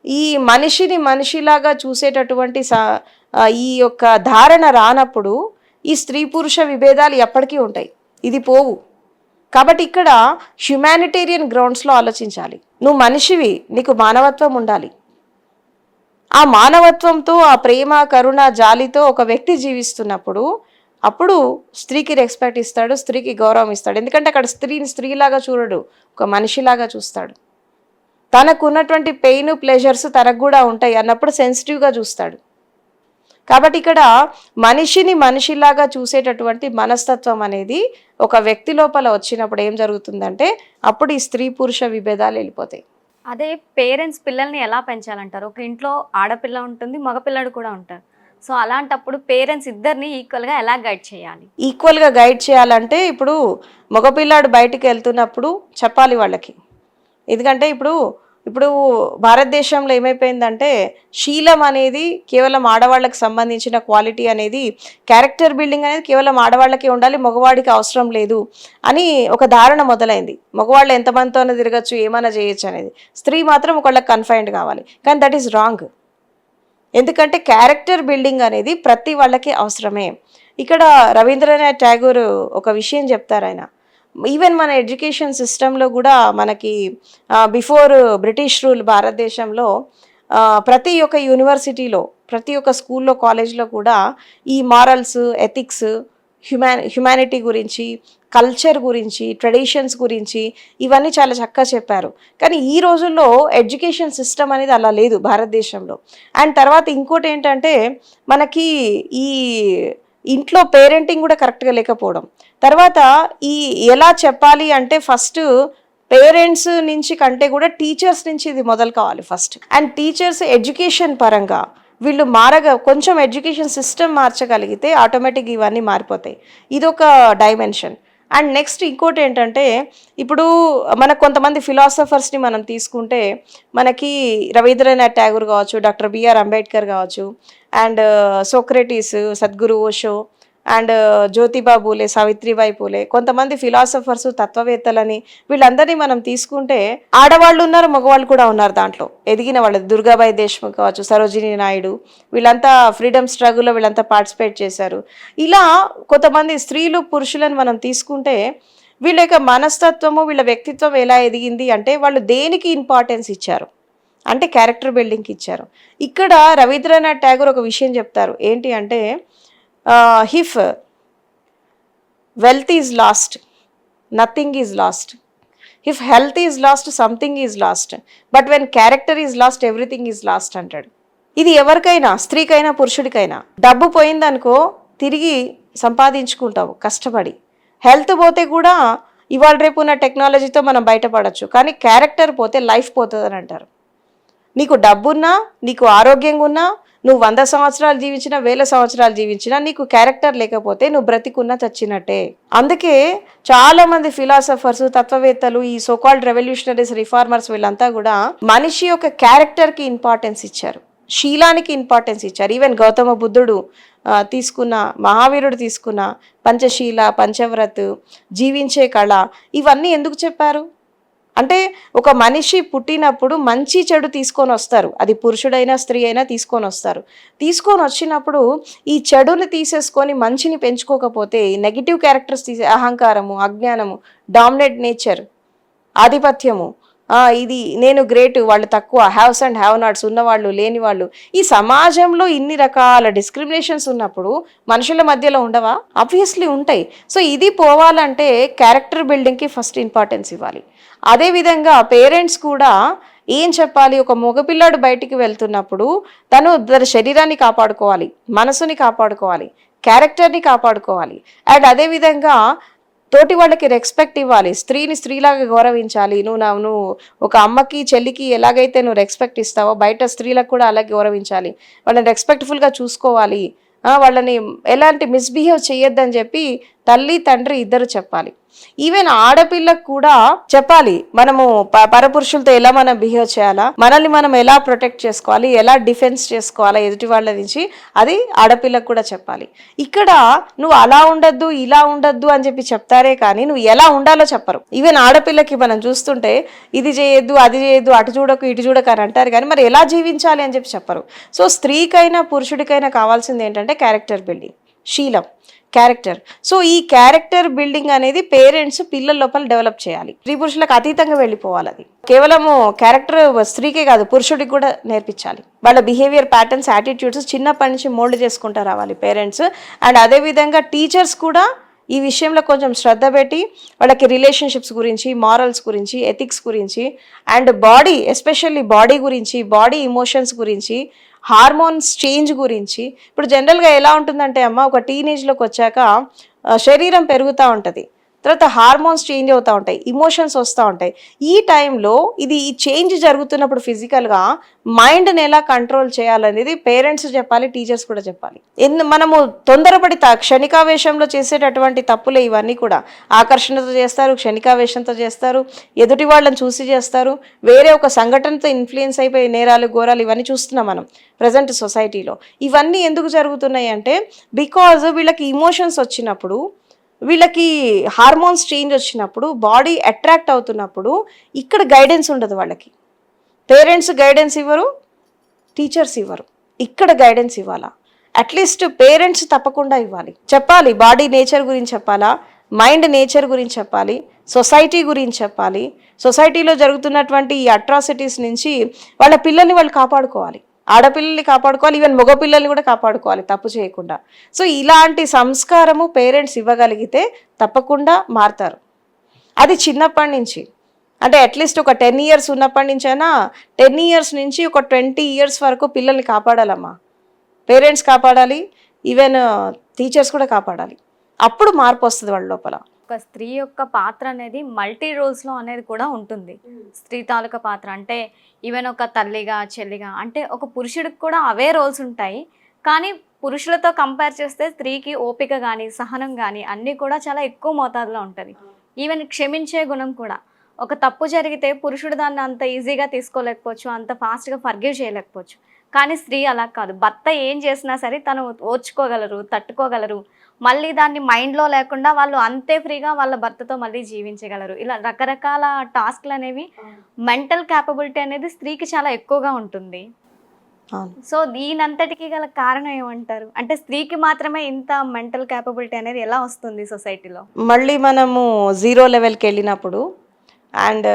ఈ మనిషిని మనిషిలాగా చూసేటటువంటి సా- ఈ యొక్క ధారణ రానప్పుడు ఈ స్త్రీ పురుష విభేదాలు ఎప్పటికీ ఉంటాయి. ఇది పోవు. కాబట్టి ఇక్కడ హ్యుమానిటేరియన్ గ్రౌండ్స్లో ఆలోచించాలి. నువ్వు మనిషివి నీకు మానవత్వం ఉండాలి. ఆ మానవత్వంతో ఆ ప్రేమ కరుణ జాలితో ఒక వ్యక్తి జీవిస్తున్నప్పుడు అప్పుడు స్త్రీకి రెస్పెక్ట్ ఇస్తాడు స్త్రీకి గౌరవం ఇస్తాడు. ఎందుకంటే అక్కడ స్త్రీని స్త్రీలాగా చూడడు ఒక మనిషిలాగా చూస్తాడు. తనకు ఉన్నటువంటి పెయిన్ ప్లెజర్స్ తనకు కూడా ఉంటాయి అన్నప్పుడు సెన్సిటివ్గా చూస్తాడు. కాబట్టి ఇక్కడ మనిషిని మనిషిలాగా చూసేటటువంటి మనస్తత్వం అనేది ఒక వ్యక్తి లోపల వచ్చినప్పుడు ఏం జరుగుతుందంటే అప్పుడు ఈ స్త్రీ పురుష విభేదాలు వెళ్ళిపోతాయి. అదే పేరెంట్స్ పిల్లల్ని ఎలా పెంచాలంటారు? ఒక ఇంట్లో ఆడపిల్ల ఉంటుంది మగపిల్లడు కూడా ఉంటారు. సో అలాంటప్పుడు పేరెంట్స్ ఇద్దరిని ఈక్వల్గా ఎలా గైడ్ చేయాలి? ఈక్వల్గా గైడ్ చేయాలంటే ఇప్పుడు మగపిల్లాడు బయటికి వెళ్తున్నప్పుడు చెప్పాలి వాళ్ళకి. ఎందుకంటే ఇప్పుడు ఇప్పుడు భారతదేశంలో ఏమైపోయిందంటే శీలం అనేది కేవలం ఆడవాళ్ళకి సంబంధించిన క్వాలిటీ అనేది క్యారెక్టర్ బిల్డింగ్ అనేది కేవలం ఆడవాళ్ళకే ఉండాలి మగవాడికి అవసరం లేదు అని ఒక ధారణ మొదలైంది. మగవాళ్ళు ఎంతమందితోనే తిరగచ్చు ఏమైనా చేయొచ్చు అనేది. స్త్రీ మాత్రం ఒకళ్ళకి కన్ఫైన్డ్ కావాలి. కానీ దట్ ఈస్ రాంగ్ ఎందుకంటే క్యారెక్టర్ బిల్డింగ్ అనేది ప్రతి వాళ్ళకి అవసరమే. ఇక్కడ రవీంద్రనాథ్ ఠాగూర్ ఒక విషయం చెప్తారు ఆయన. ఈవెన్ మన ఎడ్యుకేషన్ సిస్టంలో కూడా మనకి బిఫోర్ బ్రిటిష్ రూల్ భారతదేశంలో ప్రతి ఒక్క యూనివర్సిటీలో ప్రతి ఒక్క స్కూల్లో కాలేజ్లో కూడా ఈ మారల్స్ ఎథిక్స్ హ్యుమాన్ హ్యుమానిటీ గురించి కల్చర్ గురించి ట్రెడిషన్స్ గురించి ఇవన్నీ చాలా చక్కగా చెప్పారు. కానీ ఈ రోజుల్లో ఎడ్యుకేషన్ సిస్టమ్ అనేది అలా లేదు భారతదేశంలో. అండ్ తర్వాత ఇంకోటి ఏంటంటే మనకి ఈ ఇంట్లో పేరెంటింగ్ కూడా కరెక్ట్గా లేకపోవడం. తర్వాత ఈ ఎలా చెప్పాలి అంటే ఫస్ట్ పేరెంట్స్ నుంచి కంటే కూడా టీచర్స్ నుంచి ఇది మొదలు కావాలి ఫస్ట్ అండ్ టీచర్స్ ఎడ్యుకేషన్ పరంగా వీళ్ళు మారగ కొంచెం ఎడ్యుకేషన్ సిస్టమ్ మార్చగలిగితే ఆటోమేటిక్ ఇవన్నీ మారిపోతాయి. ఇది ఒక డైమెన్షన్ అండ్ నెక్స్ట్ ఇంకోటి ఏంటంటే ఇప్పుడు మన కొంతమంది ఫిలాసఫర్స్ని మనం తీసుకుంటే మనకి రవీంద్రనాథ్ ట్యాగూర్ కావచ్చు డాక్టర్ బిఆర్ అంబేద్కర్ కావచ్చు and Socrates Sadhguru Osho and Jyotiba Phule Savitribai Phule కొంతమంది ఫిలాసఫర్స్ తత్వవేత్తలని వీళ్ళందరినీ మనం తీసుకుంటే ఆడవాళ్ళు ఉన్నారు మగవాళ్ళు కూడా ఉన్నారు దాంట్లో. ఎదిగిన వాళ్ళు దుర్గాబాయి దేశ్ముఖ్ కావచ్చు సరోజిని నాయుడు వీళ్ళంతా ఫ్రీడమ్ స్ట్రగుల్లో వీళ్ళంతా పార్టిసిపేట్ చేశారు. ఇలా కొంతమంది స్త్రీలు పురుషులను మనం తీసుకుంటే వీళ్ళ యొక్క మనస్తత్వము వీళ్ళ వ్యక్తిత్వం ఎలా ఎదిగింది అంటే వాళ్ళు దేనికి ఇంపార్టెన్స్ ఇచ్చారు? అంటే క్యారెక్టర్ బిల్డింగ్కి ఇచ్చారు. ఇక్కడ రవీంద్రనాథ్ ట్యాగూర్ ఒక విషయం చెప్తారు. ఏంటి అంటే if wealth is lost nothing is lost if health is lost something is lost but when character is lost everything is lost అంటాడు. ఇది ఎవరికైనా స్త్రీకైనా పురుషుడికైనా డబ్బు పోయిందనుకో తిరిగి సంపాదించుకుంటావు కష్టపడి. హెల్త్ పోతే కూడా ఇవాళ రేపు ఉన్న టెక్నాలజీతో మనం బయటపడచ్చు. కానీ క్యారెక్టర్ పోతే లైఫ్ పోతుంది అంటారు. నీకు డబ్బున్నా నీకు ఆరోగ్యంగా ఉన్నా నువ్వు వంద సంవత్సరాలు జీవించినా వేల సంవత్సరాలు జీవించినా నీకు క్యారెక్టర్ లేకపోతే నువ్వు బ్రతికున్నా చచ్చినట్టే. అందుకే చాలా మంది ఫిలాసఫర్స్ తత్వవేత్తలు ఈ సోకాల్డ్ రెవల్యూషనరీస్ రిఫార్మర్స్ వీళ్ళంతా కూడా మనిషి యొక్క క్యారెక్టర్కి ఇంపార్టెన్స్ ఇచ్చారు. శీలానికి ఇంపార్టెన్స్ ఇచ్చారు. ఈవెన్ గౌతమ బుద్ధుడు తీసుకున్న మహావీరుడు తీసుకున్న పంచశీల పంచవ్రత్ జీవించే కళ ఇవన్నీ ఎందుకు చెప్పారు? అంటే ఒక మనిషి పుట్టినప్పుడు మంచి చెడు తీసుకొని వస్తారు. అది పురుషుడైనా స్త్రీ అయినా తీసుకొని వస్తారు. తీసుకొని వచ్చినప్పుడు ఈ చెడుని తీసేసుకొని మంచిని పెంచుకోకపోతే నెగిటివ్ క్యారెక్టర్స్ తీసే అహంకారము అజ్ఞానము డామినేట్ నేచర్ ఆధిపత్యము ఇది నేను గ్రేట్ వాళ్ళు తక్కువ హ్యావ్స్ అండ్ హ్యావ్ నాట్స్ ఉన్నవాళ్ళు లేని వాళ్ళు ఈ సమాజంలో ఇన్ని రకాల డిస్క్రిమినేషన్స్ ఉన్నప్పుడు మనుషుల మధ్యలో ఉండవా? ఆబ్వియస్లీ ఉంటాయి. సో ఇది పోవాలంటే క్యారెక్టర్ బిల్డింగ్కి ఫస్ట్ ఇంపార్టెన్స్ ఇవ్వాలి. అదేవిధంగా పేరెంట్స్ కూడా ఏం చెప్పాలి? ఒక మగపిల్లాడు బయటికి వెళ్తున్నప్పుడు తను తన శరీరాన్ని కాపాడుకోవాలి మనసుని కాపాడుకోవాలి క్యారెక్టర్ని కాపాడుకోవాలి. అండ్ అదేవిధంగా తోటి వాళ్ళకి రెస్పెక్ట్ ఇవ్వాలి. స్త్రీని స్త్రీలాగా గౌరవించాలి. నువ్వు నా నువ్వు ఒక అమ్మకి చెల్లికి ఎలాగైతే నువ్వు రెస్పెక్ట్ ఇస్తావో బయట స్త్రీలకు కూడా అలాగే గౌరవించాలి. వాళ్ళని రెస్పెక్ట్ఫుల్గా చూసుకోవాలి. వాళ్ళని ఎలాంటి మిస్బిహేవ్ చేయొద్దని చెప్పి తల్లి తండ్రి ఇద్దరు చెప్పాలి. ఈవెన్ ఆడపిల్లకు కూడా చెప్పాలి మనము ప- పరపురుషులతో ఎలా మనం బిహేవ్ చేయాలా మనల్ని మనం ఎలా ప్రొటెక్ట్ చేసుకోవాలి ఎలా డిఫెన్స్ చేసుకోవాలా ఎదుటి వాళ్ళ నుంచి అది ఆడపిల్లకు కూడా చెప్పాలి. ఇక్కడ నువ్వు అలా ఉండద్దు ఇలా ఉండద్దు అని చెప్పి చెప్తారే కానీ నువ్వు ఎలా ఉండాలో చెప్పరు. ఈవెన్ ఆడపిల్లకి మనం చూస్తుంటే ఇది చేయొద్దు అది చేయొద్దు అటు చూడకు ఇటు చూడకు అని అంటారు కానీ మరి ఎలా జీవించాలి అని చెప్పి చెప్పరు. సో స్త్రీకైనా పురుషుడికైనా కావాల్సింది ఏంటంటే క్యారెక్టర్ బిల్డింగ్ శీలం. క్యారెక్టర్ సో ఈ క్యారెక్టర్ బిల్డింగ్ అనేది పేరెంట్స్ పిల్లల లోపల డెవలప్ చేయాలి. స్త్రీ పురుషులకు అతీతంగా వెళ్ళిపోవాలి అది. కేవలము క్యారెక్టర్ స్త్రీకే కాదు పురుషుడికి కూడా నేర్పించాలి. వాళ్ళ బిహేవియర్ ప్యాటర్న్స్ యాటిట్యూడ్స్ చిన్నప్పటి నుంచి మోల్డ్ చేసుకుంటూ రావాలి పేరెంట్స్ అండ్ అదేవిధంగా టీచర్స్ కూడా ఈ విషయంలో కొంచెం శ్రద్ధ పెట్టి వాళ్ళకి రిలేషన్షిప్స్ గురించి మారల్స్ గురించి ఎథిక్స్ గురించి అండ్ బాడీ ఎస్పెషల్లీ బాడీ గురించి బాడీ ఇమోషన్స్ గురించి హార్మోన్స్ చేంజ్ గురించి. ఇప్పుడు జనరల్గా ఎలా ఉంటుందంటే అమ్మ ఒక టీనేజ్లోకి వచ్చాక శరీరం పెరుగుతూ ఉంటుంది. తర్వాత హార్మోన్స్ చేంజ్ అవుతూ ఉంటాయి ఇమోషన్స్ వస్తూ ఉంటాయి. ఈ టైంలో ఇది ఈ చేంజ్ జరుగుతున్నప్పుడు ఫిజికల్గా మైండ్ని ఎలా కంట్రోల్ చేయాలనేది పేరెంట్స్ చెప్పాలి టీచర్స్ కూడా చెప్పాలి. ఎందు మనము తొందరపడి త క్షణికావేశంలో చేసేటటువంటి తప్పులే ఇవన్నీ కూడా. ఆకర్షణతో చేస్తారు క్షణికావేశంతో చేస్తారు ఎదుటి వాళ్ళని చూసి చేస్తారు వేరే ఒక సంఘటనతో ఇన్ఫ్లుయెన్స్ అయిపోయి నేరాలు ఘోరాలు ఇవన్నీ చూస్తున్నాం మనం ప్రజెంట్ సొసైటీలో. ఇవన్నీ ఎందుకు జరుగుతున్నాయి అంటే బికాజ్ వీళ్ళకి ఇమోషన్స్ వచ్చినప్పుడు వీళ్ళకి హార్మోన్స్ చేంజ్ వచ్చినప్పుడు బాడీ అట్రాక్ట్ అవుతున్నప్పుడు ఇక్కడ గైడెన్స్ ఉండదు వాళ్ళకి. పేరెంట్స్ గైడెన్స్ ఇవ్వరు టీచర్స్ ఇవ్వరు. ఇక్కడ గైడెన్స్ ఇవ్వాలా? అట్లీస్ట్ పేరెంట్స్ తప్పకుండా ఇవ్వాలి. చెప్పాలి బాడీ నేచర్ గురించి చెప్పాలా? మైండ్ నేచర్ గురించి చెప్పాలి? సొసైటీ గురించి చెప్పాలి? సొసైటీలో జరుగుతున్నటువంటి ఈ అట్రాసిటీస్ నుంచి వాళ్ళ పిల్లల్ని వాళ్ళు కాపాడుకోవాలి. ఆడపిల్లల్ని కాపాడుకోవాలి ఈవెన్ మగపిల్లల్ని కూడా కాపాడుకోవాలి తప్పు చేయకుండా. సో ఇలాంటి సంస్కారము పేరెంట్స్ ఇవ్వగలిగితే తప్పకుండా మారుతారు. అది చిన్నప్పటి నుంచి. అంటే అట్లీస్ట్ ఒక టెన్ ఇయర్స్ ఉన్నప్పటి నుంచైనా టెన్ ఇయర్స్ నుంచి ఒక ట్వంటీ ఇయర్స్ వరకు పిల్లల్ని కాపాడాలమ్మా. పేరెంట్స్ కాపాడాలి ఈవెన్ టీచర్స్ కూడా కాపాడాలి. అప్పుడు మార్పు వస్తుంది వాళ్ళ లోపల. ఒక స్త్రీ యొక్క పాత్ర అనేది మల్టీ రోల్స్లో అనేది కూడా ఉంటుంది. స్త్రీ తాలూకా పాత్ర అంటే ఈవెన్ ఒక తల్లిగా చెల్లిగా అంటే ఒక పురుషుడికి కూడా అవే రోల్స్ ఉంటాయి. కానీ పురుషులతో కంపేర్ చేస్తే స్త్రీకి ఓపిక కానీ సహనం కానీ అన్నీ కూడా చాలా ఎక్కువ మోతాదులో ఉంటుంది. ఈవెన్ క్షమించే గుణం కూడా. ఒక తప్పు జరిగితే పురుషుడు దాన్ని అంత ఈజీగా తీసుకోలేకపోవచ్చు అంత ఫాస్ట్గా ఫర్గివ్ చేయలేకపోవచ్చు. కానీ స్త్రీ అలా కాదు. భర్త ఏం చేసినా సరే తను ఓర్చుకోగలరు తట్టుకోగలరు. మళ్ళీ దాన్ని మైండ్లో లేకుండా వాళ్ళు అంతే ఫ్రీగా వాళ్ళ భర్తతో మళ్ళీ జీవించగలరు. ఇలా రకరకాల టాస్క్లు అనేవి మెంటల్ క్యాపబిలిటీ అనేది స్త్రీకి చాలా ఎక్కువగా ఉంటుంది. సో దీనంతటికి గల కారణం ఏమంటారు? అంటే స్త్రీకి మాత్రమే ఇంత మెంటల్ క్యాపబిలిటీ అనేది ఎలా వస్తుంది సొసైటీలో? మళ్ళీ మనము జీరో లెవెల్కి వెళ్ళినప్పుడు అండ్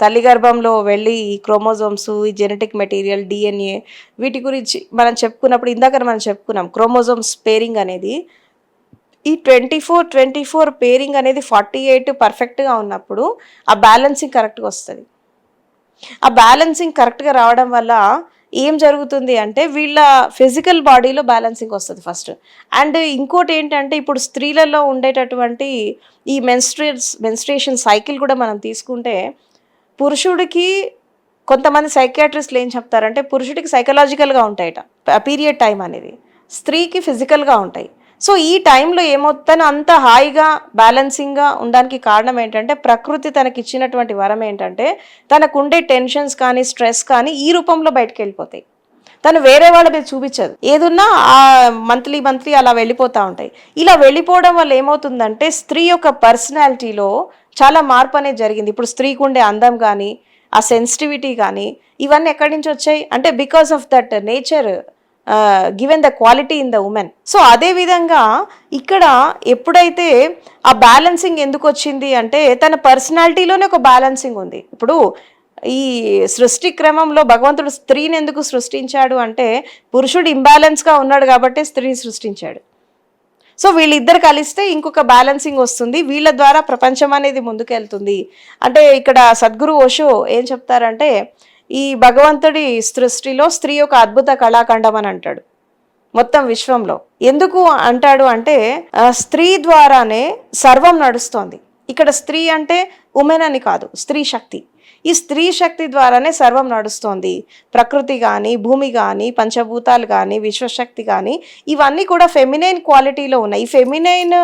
తల్లి గర్భంలో వెళ్ళి ఈ క్రోమోజోమ్స్ ఈ జెనెటిక్ మెటీరియల్ డిఎన్ఏ వీటి గురించి మనం చెప్పుకున్నప్పుడు ఇందాక మనం చెప్పుకున్నాం క్రోమోజోమ్స్ పేరింగ్ అనేది ఈ twenty four twenty four pairing అనేది ఫార్టీ ఎయిట్ పర్ఫెక్ట్గా ఉన్నప్పుడు ఆ బ్యాలెన్సింగ్ కరెక్ట్గా వస్తుంది. ఆ బ్యాలెన్సింగ్ కరెక్ట్గా రావడం వల్ల ఏం జరుగుతుంది అంటే వీళ్ళ ఫిజికల్ బాడీలో బ్యాలెన్సింగ్ వస్తుంది ఫస్ట్ అండ్ ఇంకోటి ఏంటంటే ఇప్పుడు స్త్రీలలో ఉండేటటువంటి ఈ మెన్స్ట్రేట్స్ మెన్స్ట్రేషన్ సైకిల్ కూడా మనం తీసుకుంటే పురుషుడికి కొంతమంది సైకియాట్రిస్ట్లు ఏం చెప్తారంటే పురుషుడికి సైకలాజికల్గా ఉంటాయట పీరియడ్ టైం అనేది. స్త్రీకి ఫిజికల్గా ఉంటాయి. సో ఈ టైంలో ఏమవుతాను అంత హాయిగా బ్యాలెన్సింగ్గా ఉండడానికి కారణం ఏంటంటే ప్రకృతి తనకి ఇచ్చినటువంటి వరం ఏంటంటే తనకుండే టెన్షన్స్ కానీ స్ట్రెస్ కానీ ఈ రూపంలో బయటకు వెళ్ళిపోతాయి తను వేరే వాళ్ళ మీద చూపించదు. ఏదున్నా ఆ మంత్లీ మంత్లీ అలా వెళ్ళిపోతూ ఉంటాయి. ఇలా వెళ్ళిపోవడం వల్ల ఏమవుతుందంటే స్త్రీ యొక్క పర్సనాలిటీలో చాలా మార్పు అనేది జరిగింది. ఇప్పుడు స్త్రీకి ఉండే అందం కానీ ఆ సెన్సిటివిటీ కానీ ఇవన్నీ ఎక్కడి నుంచి వచ్చాయి? అంటే because of that nature given the quality in the women so అదే విధంగా ఇక్కడ ఎప్పుడైతే ఆ బ్యాలెన్సింగ్ ఎందుకు వచ్చింది అంటే తన పర్సనాలిటీలోనే ఒక బ్యాలెన్సింగ్ ఉంది. ఇప్పుడు ఈ సృష్టి క్రమంలో భగవంతుడు స్త్రీని ఎందుకు సృష్టించాడు అంటే పురుషుడు ఇంబ్యాలెన్స్గా ఉన్నాడు కాబట్టి స్త్రీని సృష్టించాడు. సో వీళ్ళిద్దరు కలిస్తే ఇంకొక బ్యాలెన్సింగ్ వస్తుంది. వీళ్ళ ద్వారా ప్రపంచం అనేది ముందుకెళ్తుంది. అంటే ఇక్కడ సద్గురు ఓషో ఏం చెప్తారంటే ఈ భగవంతుడి సృష్టిలో స్త్రీ ఒక అద్భుత కళాఖండం అని అంటాడు. మొత్తం విశ్వంలో. ఎందుకు అంటాడు అంటే స్త్రీ ద్వారానే సర్వం నడుస్తోంది. ఇక్కడ స్త్రీ అంటే ఉమెన్ అని కాదు స్త్రీ శక్తి. ఈ స్త్రీ శక్తి ద్వారానే సర్వం నడుస్తోంది. ప్రకృతి కానీ భూమి కానీ పంచభూతాలు కానీ విశ్వశక్తి కానీ ఇవన్నీ కూడా ఫెమినైన్ క్వాలిటీలో ఉన్నాయి. ఈ ఫెమినైన్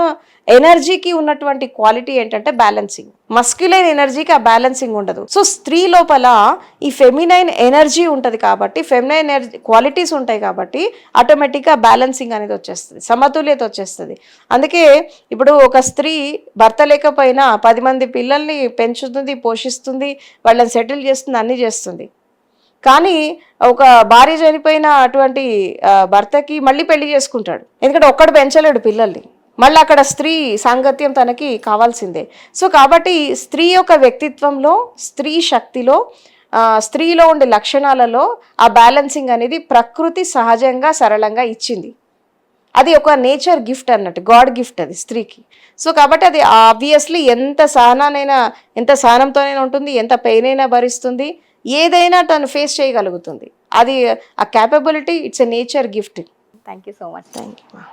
ఎనర్జీకి ఉన్నటువంటి క్వాలిటీ ఏంటంటే బ్యాలెన్సింగ్. మస్క్యులైన్ ఎనర్జీకి ఆ బ్యాలెన్సింగ్ ఉండదు. సో స్త్రీ లోపల ఈ ఫెమినైన్ ఎనర్జీ ఉంటుంది కాబట్టి ఫెమినైన్ ఎనర్జీ క్వాలిటీస్ ఉంటాయి కాబట్టి ఆటోమేటిక్గా బ్యాలెన్సింగ్ అనేది వచ్చేస్తుంది సమతుల్యత వచ్చేస్తుంది. అందుకే ఇప్పుడు ఒక స్త్రీ భర్త లేకపోయినా పది మంది పిల్లల్ని పెంచుతుంది పోషిస్తుంది వాళ్ళని సెటిల్ చేస్తుంది అన్నీ చేస్తుంది. కానీ ఒక భార్య చనిపోయిన అటువంటి భర్తకి మళ్ళీ పెళ్ళి చేసుకుంటాడు. ఎందుకంటే ఒక్కడు పెంచలేడు పిల్లల్ని. మళ్ళీ అక్కడ స్త్రీ సాంగత్యం తనకి కావాల్సిందే. సో కాబట్టి స్త్రీ యొక్క వ్యక్తిత్వంలో స్త్రీ శక్తిలో స్త్రీలో ఉండే లక్షణాలలో ఆ బ్యాలెన్సింగ్ అనేది ప్రకృతి సహజంగా సరళంగా ఇచ్చింది. అది ఒక నేచర్ గిఫ్ట్ అన్నట్టు గాడ్ గిఫ్ట్ అది స్త్రీకి. సో కాబట్టి అది ఆబ్వియస్లీ ఎంత సహనానైనా ఎంత సహనంతోనైనా ఉంటుంది ఎంత పెయిన్ అయినా భరిస్తుంది ఏదైనా తను ఫేస్ చేయగలుగుతుంది. అది ఆ capability it's a nature gift. Thank you so much thank you